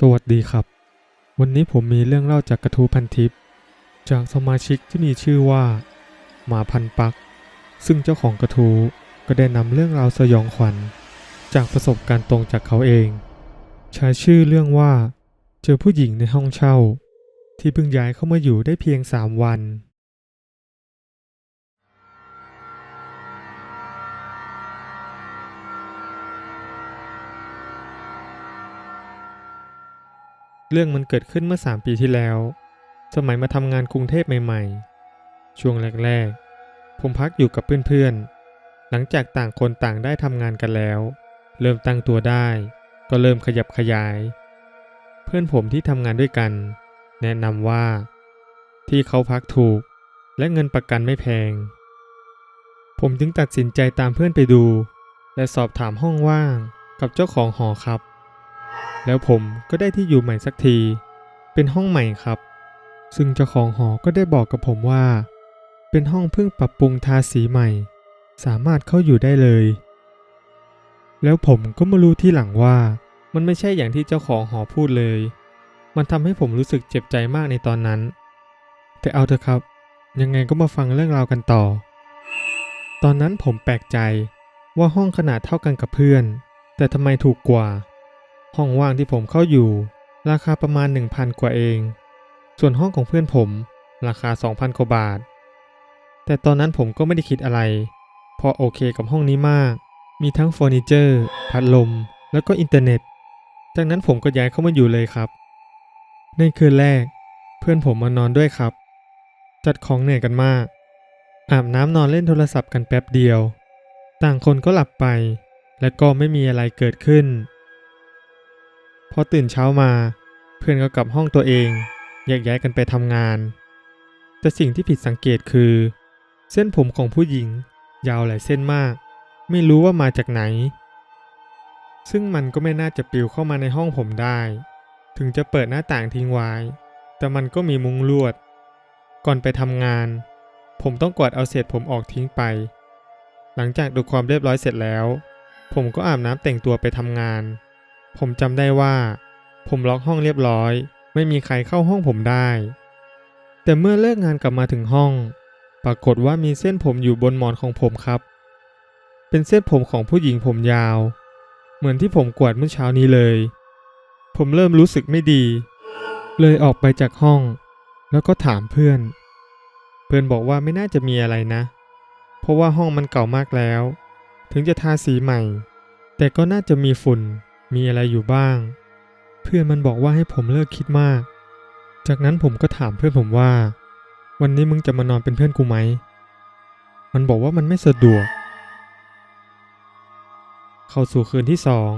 สวัสดีครับ วันนี้ผมมีเรื่องเล่าจากกระทูพันทิป จากสมาชิกที่มีชื่อว่า หมาพันปัก ซึ่งเจ้าของกระทูก็ได้นำเรื่องราวสยองขวัญ จากประสบการณ์ตรงจากเขาเอง ใช้ชื่อเรื่องว่า เจอผู้หญิงในห้องเช่า ที่เพิ่งย้ายเข้ามาอยู่ได้เพียงสามวัน เรื่องมันเกิดขึ้นเมื่อ 3 ปีที่แล้ว สมัยมาทำงานกรุงเทพใหม่ๆ ช่วงแรกๆ ผมพักอยู่กับเพื่อนๆ หลังจากต่างคนต่างได้ทำงานกันแล้ว เริ่มตั้งตัวได้ ก็เริ่มขยับขยาย เพื่อนผมที่ทำงานด้วยกัน แนะนำว่า ที่เขาพักถูก และเงินประกันไม่แพง ผมจึงตัดสินใจตามเพื่อนไปดู และสอบถามห้องว่างกับเจ้าของหอครับ แล้วผมก็ได้ที่อยู่ใหม่สักที เป็นห้องใหม่ครับ ซึ่งเจ้าของหอก็ได้บอกกับผมว่า เป็นห้องเพิ่งปรับปรุงทาสีใหม่ สามารถเข้าอยู่ได้เลย แล้วผมก็มารู้ที่หลังว่า มันไม่ใช่อย่างที่เจ้าของหอพูดเลย มันทำให้ผมรู้สึกเจ็บใจมากในตอนนั้น แต่เอาเถอะครับ ยังไงก็มาฟังเรื่องราวกันต่อ ตอนนั้นผมแปลกใจว่าห้องขนาดเท่ากันกับเพื่อน แต่ทำไมถูกกว่า ห้องว่างที่ผมเข้าอยู่ ราคาประมาณ 1,000 กว่าเอง ส่วนห้องของเพื่อนผม ราคา 2,000 กว่าบาท แต่ตอนนั้นผมก็ไม่ได้คิดอะไรเพราะโอเคกับห้องนี้มาก มีทั้งเฟอร์นิเจอร์พัดลม แล้วก็อินเทอร์เน็ต จากนั้นผมก็ย้ายเข้ามาอยู่เลยครับ ในคืนแรก เพื่อนผมมานอนด้วยครับ จัดของเหนื่อยกันมาก อาบน้ำนอนเล่นโทรศัพท์กันแป๊บเดียว ต่างคนก็หลับไป และก็ไม่มีอะไรเกิดขึ้น พอตื่นเช้ามา เพื่อนก็กลับห้องตัวเองแยกย้ายกันไปทำงาน แต่สิ่งที่ผิดสังเกตคือ เส้นผมของผู้หญิง ยาวหลายเส้นมาก ไม่รู้ว่ามาจากไหน ซึ่งมันก็ไม่น่าจะปลิวเข้ามาในห้องผมได้ ถึงจะเปิดหน้าต่างทิ้งไว้ แต่มันก็มีมุ้งลวด ก่อนไปทำงาน ผมต้องกวาดเอาเศษผมออกทิ้งไป หลังจากดูความเรียบร้อยเสร็จแล้ว ผมก็อาบน้ำแต่งตัวไปทำงาน ผมจำได้ว่า ผมล็อกห้องเรียบร้อย ไม่มีใครเข้าห้องผมได้ แต่เมื่อเลิกงานกลับมาถึงห้อง ปรากฏว่ามีเส้นผมอยู่บนหมอนของผมครับ เป็นเส้นผมของผู้หญิงผมยาว เหมือนที่ผมกวาดเมื่อเช้านี้เลย ผมเริ่มรู้สึกไม่ดี เลยออกไปจากห้อง แล้วก็ถามเพื่อน เพื่อนบอกว่าไม่น่าจะมีอะไรนะ เพราะว่าห้องมันเก่ามากแล้ว ถึงจะทาสีใหม่ แต่ก็น่าจะมีฝุ่น มีอะไรอยู่บ้าง เพื่อนมันบอกว่าให้ผมเลิกคิดมาก จากนั้นผมก็ถามเพื่อนผมว่า วันนี้มึงจะมานอนเป็นเพื่อนกูไหม มันบอกว่ามันไม่สะดวก เข้าสู่คืนที่สอง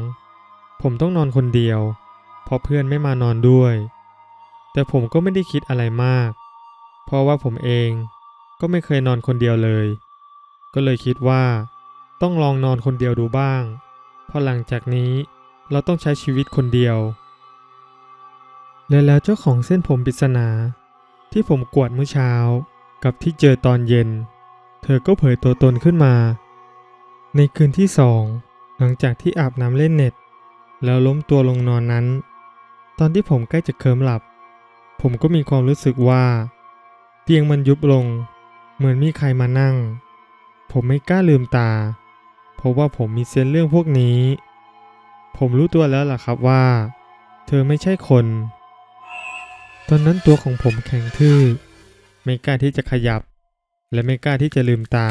ผมต้องนอนคนเดียว เพราะเพื่อนไม่มานอนด้วย แต่ผมก็ไม่ได้คิดอะไรมาก เพราะว่าผมเองก็ไม่เคยนอนคนเดียวเลย ก็เลยคิดว่า ต้องลองนอนคนเดียวดูบ้าง เพราะหลังจากนี้ เราต้องใช้ชีวิตคนเดียว และแล้วเจ้าของเส้นผมปริศนา ที่ผมกวดเมื่อเช้า กับที่เจอตอนเย็น เธอก็เผยตัวตนขึ้นมา ในคืนที่สองหลังจากที่อาบน้ำเล่นเน็ต แล้วล้มตัวลงนอนนั้น ตอนที่ผมใกล้จะเคลิ้มหลับ ผมก็มีความรู้สึกว่า เตียงมันยุบลง เหมือนมีใครมานั่ง ผมไม่กล้าลืมตา เพราะว่าผมมีเซนเรื่องพวกนี้ ผมรู้ตัวแล้วล่ะครับว่า เธอไม่ใช่คน ตอนนั้นตัวของผมแข็งทื่อ ไม่กล้าที่จะขยับ และไม่กล้าที่จะลืมตา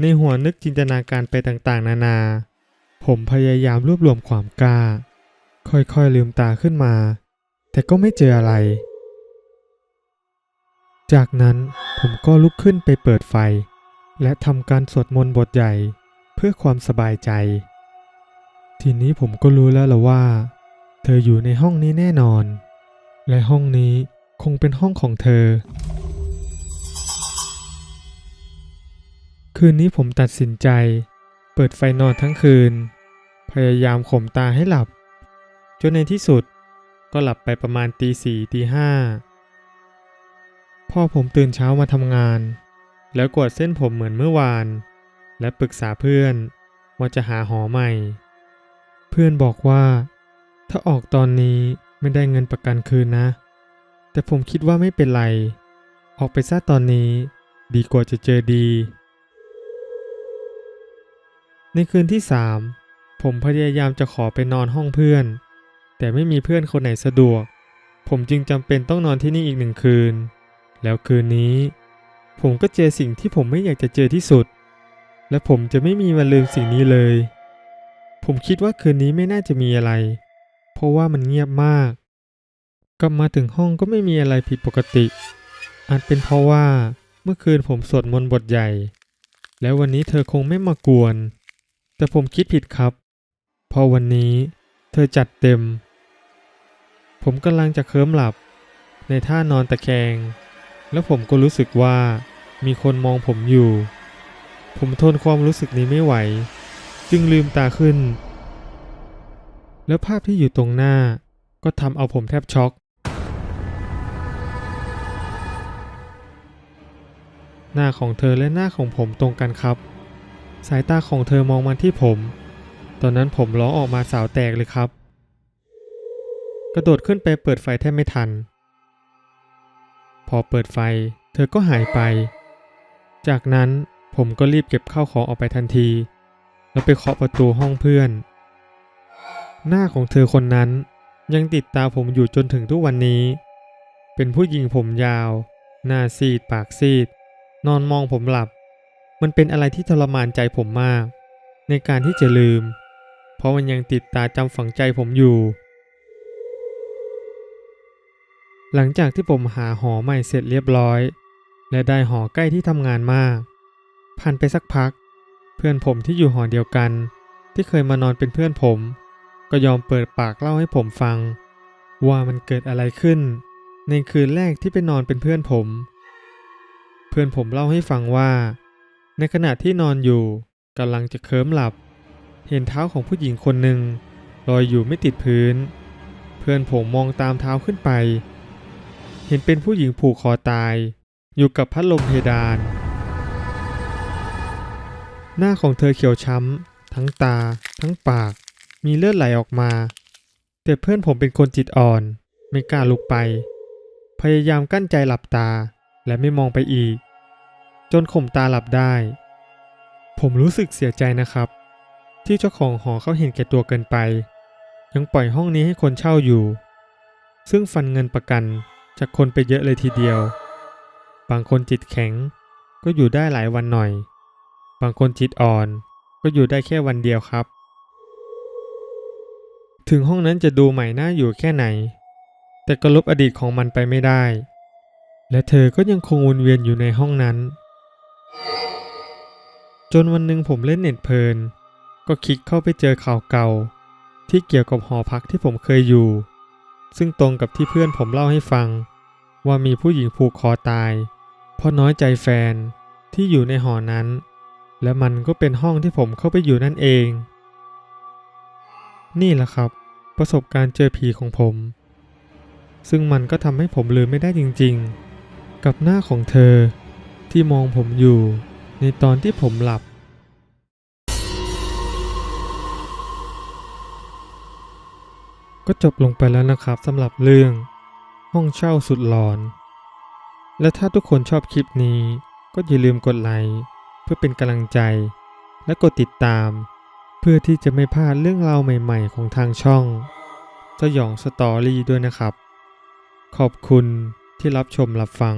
ในหัวนึกจินตนาการไปต่างๆ นานา ผมพยายามรวบรวมความกล้า ค่อยๆลืมตาขึ้นมา แต่ก็ไม่เจออะไร จากนั้นผมก็ลุกขึ้นไปเปิดไฟ และทำการสวดมนต์บทใหญ่เพื่อความสบายใจ ทีนี้ผมก็รู้แล้วละว่า เธออยู่ในห้องนี้แน่นอน และห้องนี้คงเป็นห้องของเธอ คืนนี้ผมตัดสินใจ เปิดไฟนอนทั้งคืน พยายามข่มตาให้หลับ จนในที่สุดก็หลับไปประมาณตีสี่ตีห้าพ่อผมตื่นเช้ามาทำงาน แล้วกวาดเส้นผมเหมือนเมื่อวาน และปรึกษาเพื่อนว่าจะหาหอใหม่ เพื่อนบอกว่า ถ้าออกตอนนี้ไม่ได้เงินประกันคืนนะ แต่ผมคิดว่าไม่เป็นไร ออกไปซะตอนนี้ ดีกว่าจะเจอดี ในคืนที่สามผมพยายามจะขอไปนอนห้องเพื่อน แต่ไม่มีเพื่อนคนไหนสะดวก ผมจึงจำเป็นต้องนอนที่นี่อีกหนึ่งคืน แล้วคืนนี้ ผมก็เจอสิ่งที่ผมไม่อยากจะเจอที่สุด และผมจะไม่มีวันลืมสิ่งนี้เลย ผมคิดว่าคืนนี้ไม่น่าจะมีอะไร เพราะว่ามันเงียบมาก กลับมาถึงห้องก็ไม่มีอะไรผิดปกติ อาจเป็นเพราะว่าเมื่อคืนผมสวดมนต์บทใหญ่ แล้ววันนี้เธอคงไม่มากวน แต่ผมคิดผิดครับเพราะวันนี้เธอจัดเต็ม ผมกำลังจะเคลิ้มหลับ ในท่านอนตะแคง แล้วผมก็รู้สึกว่ามีคนมองผมอยู่ ผมทนความรู้สึกนี้ไม่ไหว จึงลืมตาขึ้น แล้วภาพที่อยู่ตรงหน้าก็ทำเอาผมแทบช็อกหน้าของเธอและหน้าของผมตรงกันครับ สายตาของเธอมองมาที่ผม ตอนนั้นผมร้องออกมาสาวแตกเลยครับ กระโดดขึ้นไปเปิดไฟแทบไม่ทัน พอเปิดไฟ เธอก็หายไป จากนั้นผมก็รีบเก็บข้าวของออกไปทันที แล้วไปเคาะประตูห้องเพื่อน หน้าของเธอคนนั้นยังติดตาผมอยู่จนถึงทุกวันนี้ เป็นผู้หญิงผมยาว หน้าซีดปากซีด นอนมองผมหลับ มันเป็นอะไรที่ทรมานใจผมมาก ในการที่จะลืม เพราะมันยังติดตาจำฝังใจผมอยู่ หลังจากที่ผมหาหอใหม่เสร็จเรียบร้อย และได้หอใกล้ที่ทำงานมาก ผ่านไปสักพัก เพื่อนผมที่อยู่หอเดียวกัน ที่เคยมานอนเป็นเพื่อนผม ก็ยอมเปิดปากเล่าให้ผมฟัง ว่ามันเกิดอะไรขึ้น ในคืนแรกที่ไปนอนเป็นเพื่อนผม เพื่อนผมเล่าให้ฟังว่า ในขณะที่นอนอยู่กำลังจะเคลิ้มหลับ เห็นเท้าของผู้หญิงคนหนึ่งลอยอยู่ไม่ติดพื้น เพื่อนผมมองตามเท้าขึ้นไป เห็นเป็นผู้หญิงผูกคอตาย อยู่กับพัดลมเพดาน หน้าของเธอเขียวช้ำ ทั้งตา ทั้งปาก มีเลือดไหลออกมา แต่เพื่อนผมเป็นคนจิตอ่อน ไม่กล้าลุกไป พยายามกั้นใจหลับตาและไม่มองไปอีก จนข่มตาหลับได้ ผมรู้สึกเสียใจนะครับ ที่เจ้าของหอเขาเห็นแก่ตัวเกินไป ยังปล่อยห้องนี้ให้คนเช่าอยู่ ซึ่งฟันเงินประกันจากคนไปเยอะเลยทีเดียว บางคนจิตแข็งก็อยู่ได้หลายวันหน่อย บางคนจิตอ่อนก็อยู่ได้แค่วันเดียวครับ ถึงห้องนั้นจะดูใหม่น่าอยู่แค่ไหน แต่ก็ลบอดีตของมันไปไม่ได้ และเธอก็ยังคงวนเวียนอยู่ในห้องนั้น จนวันหนึ่งผมเล่นเน็ตเพลิน ก็คลิกเข้าไปเจอข่าวเก่า ที่เกี่ยวกับหอพักที่ผมเคยอยู่ ซึ่งตรงกับที่เพื่อนผมเล่าให้ฟัง ว่ามีผู้หญิงผูกคอตาย เพราะน้อยใจแฟนที่อยู่ในหอนั้น และมันก็เป็นห้องที่ผมเข้าไปอยู่นั่นเอง นี่แหละครับ ประสบการณ์เจอผีของผม ซึ่งมันก็ทำให้ผมลืมไม่ได้จริงๆ กับหน้าของเธอที่มองผมอยู่ในตอนที่ผมหลับ ก็จบลงไปแล้วนะครับสำหรับเรื่อง ห้องเช่าสุดหลอน และถ้าทุกคนชอบคลิปนี้ก็อย่าลืมกดไลค์ เพื่อเป็นกำลังใจ และกดติดตาม เพื่อที่จะไม่พลาดเรื่องราวใหม่ ๆ ของทางช่องสยองสตอรี่ด้วยนะครับ ขอบคุณที่รับชมรับฟัง